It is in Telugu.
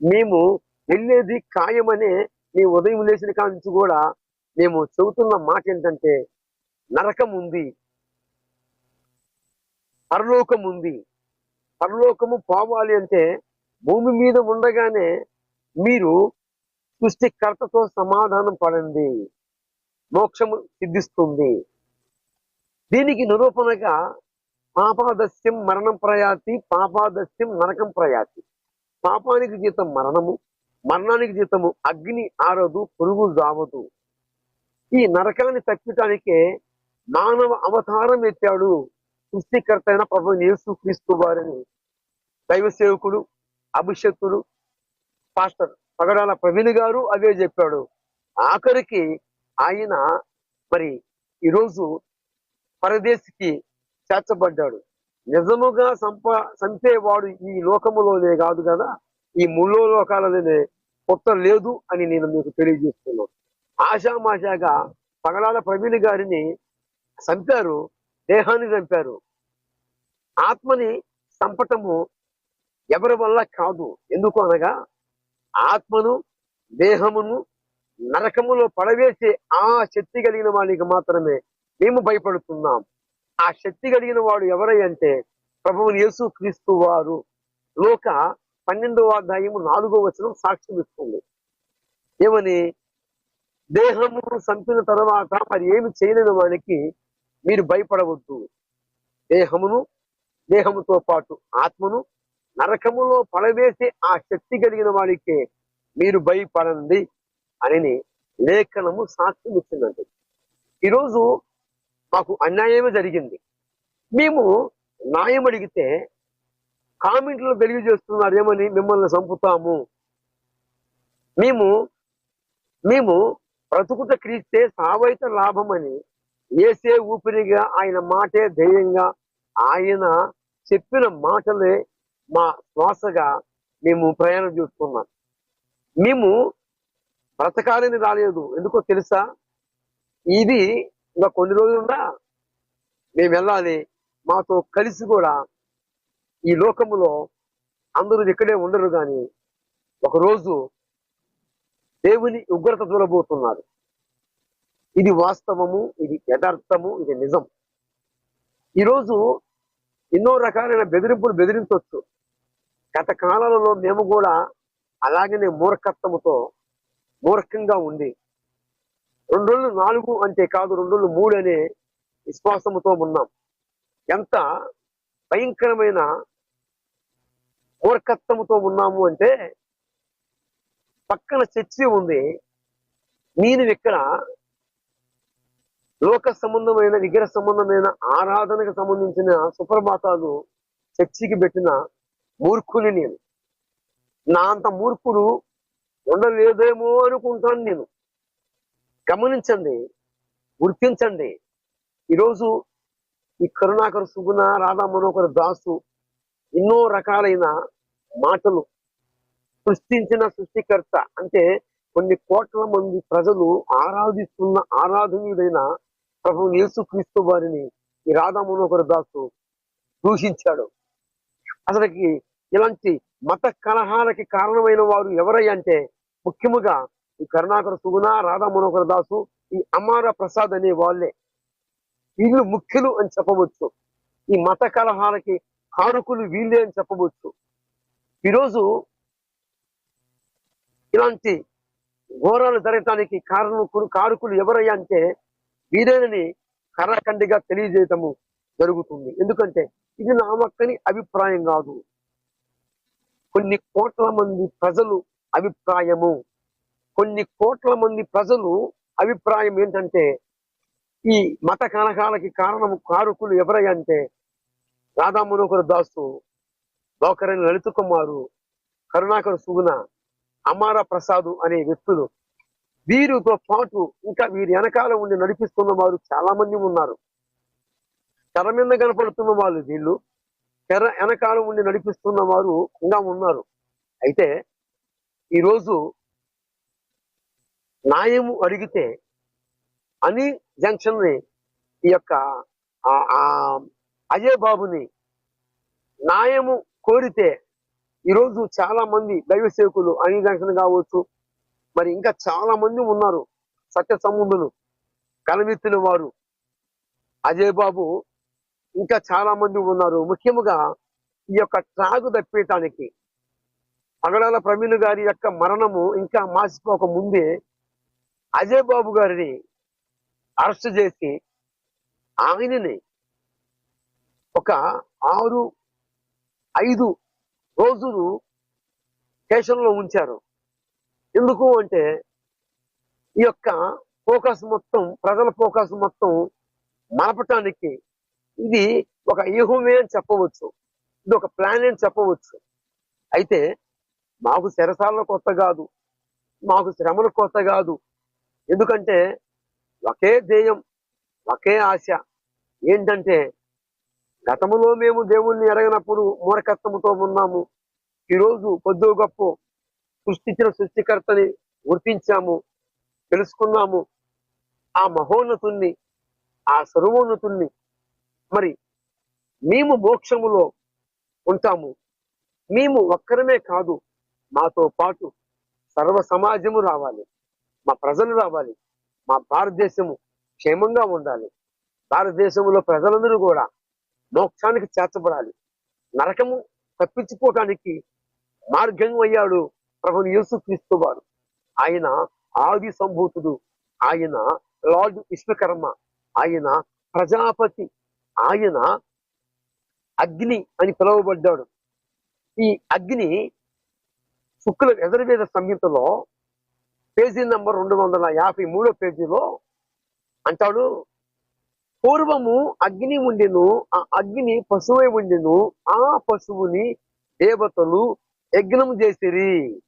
మేము వెళ్ళేది ఖాయమనే మీ ఉదయం లేచిన కాడ నుంచి కూడా మేము చెబుతున్న మాట ఏంటంటే నరకం ఉంది పరలోకం ఉంది పరలోకము పోవాలి అంటే భూమి మీద ఉండగానే మీరు సృష్టికర్తతో సమాధానం పడండి. మోక్షము సిద్ధిస్తుంది. దీనికి నిరూపణగా పాపాదస్యం మరణం ప్రయాతి పాపాదస్యం నరకం ప్రయాతి. పాపానికి జీతం మరణము మరణానికి జీతము అగ్ని ఆరదు పురుగు జావదు. ఈ నరకాన్ని తప్పటానికే మానవ అవతారం ఎత్తాడు సృష్టికర్త అయిన ప్రభు యేసు క్రీస్తు వారిని. దైవ సేవకుడు అభిషక్తుడు పాస్టర్ పగడాల ప్రవీణ్ గారు అదే చెప్పాడు. ఆఖరికి ఆయన మరి ఈరోజు పరదేశికి చేర్చబడ్డాడు. నిజముగా సంప సంపేవాడు ఈ లోకములోనే కాదు కదా ఈ ముళ్ళో లోకాలలోనే కొత్త లేదు అని నేను మీకు తెలియజేస్తున్నాను. ఆశామాషాగా పగలాల ప్రవీణ్ గారిని చంపారు దేహాన్ని చంపారు. ఆత్మని చంపటము ఎవరి వల్ల కాదు. ఎందుకు అనగా ఆత్మను దేహమును నరకములో పడవేసే ఆ శక్తి కలిగిన వాడికి మాత్రమే మేము భయపడుతున్నాం. ఆ శక్తి కలిగిన వాడు ఎవరై అంటే ప్రభువు యేసు క్రీస్తు వారు. లోక పన్నెండవ అధ్యాయము నాలుగో వచనం సాక్ష్యం ఇస్తుంది. ఏమని? దేహము చంపిన తర్వాత మరి ఏమి చేయలేని వానికి మీరు భయపడవద్దు. దేహమును దేహముతో పాటు ఆత్మను నరకములో పడవేసే ఆ శక్తి కలిగిన వాడికే మీరు భయపడండి. అని లేఖనము సాక్ష్యం ఇచ్చిందండి. ఈరోజు మాకు అన్యాయమే జరిగింది. మేము న్యాయం అడిగితే కామెంట్లో తెలియజేస్తున్నారు ఏమని మిమ్మల్ని చంపుతాము. మేము మేము బ్రతుకుట క్రీస్తే సావైత లాభమని ఏసే ఊపిరిగా ఆయన మాటే ధైర్యంగా ఆయన చెప్పిన మాటలే మా శ్వాసగా మేము ప్రయాణం చేస్తున్నాం. మేము బ్రతకాలని రాలేదు. ఎందుకో తెలుసా? ఇది ఇంకా కొన్ని రోజులున్నా మేము వెళ్ళాలి. మాతో కలిసి కూడా ఈ లోకములో అందరూ ఇక్కడే ఉండరు కానీ ఒకరోజు దేవుని ఉగ్రత చూడబోతున్నారు ఇది వాస్తవము ఇది యథార్థము ఇది నిజం. ఈరోజు ఎన్నో రకాలైన బెదిరింపులు బెదిరించవచ్చు. గత కాలాలలో మేము కూడా అలాగనే మూర్ఖత్వముతో మూర్ఖంగా ఉండి రెండు రోజులు నాలుగు అంటే కాదు రెండు రోజులు మూడు అనే విశ్వాసముతో ఉన్నాం. ఎంత భయంకరమైన మూర్ఖత్వముతో ఉన్నాము అంటే పక్కన చర్చి ఉంది. నేను ఇక్కడ లోక సంబంధమైన విగ్రహ సంబంధమైన ఆరాధనకు సంబంధించిన సుప్రభాతాలు చర్చికి పెట్టిన మూర్ఖుని నేను. నా అంత మూర్ఖుడు ఉండలేదేమో అనుకుంటాను నేను. గమనించండి గుర్తించండి. ఈరోజు ఈ కరుణాకర్ సుగుణ రాధా మనోహర్ దాసు ఎన్నో రకాలైన మాటలు సృష్టించిన సృష్టికర్త. అంటే కొన్ని కోట్ల మంది ప్రజలు ఆరాధిస్తున్న ఆరాధనీయుడైన ప్రభు యేసుక్రీస్తు వారిని ఈ రాధా మనోహర్ దాసు దూషించాడు. అసలుకి ఇలాంటి మత కలహాలకి కారణమైన వారు ఎవరై అంటే ముఖ్యముగా ఈ కరుణాకర సుగుణ రాధా మనోహర దాసు ఈ అమార ప్రసాద్ అనే వాళ్ళే. వీళ్ళు ముఖ్యులు అని చెప్పవచ్చు. ఈ మత కలహాలకి కారకులు వీళ్ళే అని చెప్పవచ్చు. ఈరోజు ఇలాంటి ఘోరాలు జరగటానికి కారణకులు కారుకులు ఎవరయ్యా అంటే వీరేనని కర్రకండిగా తెలియజేయటము జరుగుతుంది. ఎందుకంటే ఇది నా మక్కని అభిప్రాయం కాదు. కొన్ని కోట్ల మంది ప్రజలు అభిప్రాయము. కొన్ని కోట్ల మంది ప్రజలు అభిప్రాయం ఏంటంటే ఈ మత కలహాలకి కారణము కారుకులు ఎవరయ్యంటే రాధా మనోహర్ దాసు లోకరణి లలిత కుమారు కరుణాకర్ సుగుణ అమార ప్రసాద్ అనే వ్యక్తులు. వీరితో పాటు ఇంకా వీరి వెనకాల ఉండి నడిపిస్తున్న వారు చాలా మంది ఉన్నారు. తెర మీద కనపడుతున్న వాళ్ళు వీళ్ళు తెర వెనకాల ఉండి నడిపిస్తున్న వారు ఇంకా ఉన్నారు. అయితే ఈరోజు న్యాయము అడిగితే అని జంక్షన్ని ఈ యొక్క అజయ్ బాబుని న్యాయము కోరితే ఈరోజు చాలా మంది దైవ సేవకులు జంక్షన్ కావచ్చు మరి ఇంకా చాలా మంది ఉన్నారు సత్య సంబంధులు కలవెత్తిన వారు. అజయ్ బాబు ఇంకా చాలా మంది ఉన్నారు. ముఖ్యముగా ఈ యొక్క ట్రాగు తప్పేయటానికి పగడాల ప్రవీణ్ గారి యొక్క మరణము ఇంకా మాసిపోక ముందే అజయ్ బాబు గారిని అరెస్ట్ చేసి ఆయనని ఒక ఆరు ఐదు రోజులు స్టేషన్లో ఉంచారు. ఎందుకు అంటే ఈ యొక్క ఫోకస్ మొత్తం ప్రజల ఫోకస్ మొత్తం మలపటానికి ఇది ఒక వ్యూహమే అని చెప్పవచ్చు. ఇది ఒక ప్లాన్ అని చెప్పవచ్చు. అయితే మాకు శరసాల కొత్త కాదు. మాకు శ్రమల కొత్త కాదు. ఎందుకంటే ఒకే ధ్యేయం ఒకే ఆశ ఏంటంటే గతములో మేము దేవుణ్ణి ఎరగనప్పుడు మూర్ఖత్వముతో ఉన్నాము. ఈరోజు కొద్దో గొప్ప సృష్టించిన సృష్టికర్తని గుర్తించాము తెలుసుకున్నాము. ఆ మహోన్నతుణ్ణి ఆ సర్వోన్నతుణ్ణి మరి మేము మోక్షములో ఉంటాము. మేము ఒక్కరమే కాదు మాతో పాటు సర్వ సమాజము రావాలి. మా ప్రజలు రావాలి. మా భారతదేశము క్షేమంగా ఉండాలి. భారతదేశంలో ప్రజలందరూ కూడా మోక్షానికి చేర్చబడాలి. నరకము తప్పించుకోవటానికి మార్గం అయ్యాడు ప్రభు యేసు క్రీస్తు వారు. ఆయన ఆది సంభూతుడు. ఆయన లార్డ్ విశ్వకర్మ. ఆయన ప్రజాపతి. ఆయన అగ్ని అని పిలువబడ్డాడు. ఈ అగ్ని శుక్ల ఎదురువేద సంహితలో పేజీ నంబర్ రెండు వందల యాభై మూడో పేజీలో అంటాడు పూర్వము అగ్ని ఉండెను ఆ అగ్ని పశువై ఉండెను ఆ పశువుని దేవతలు యజ్ఞం చేసిరి.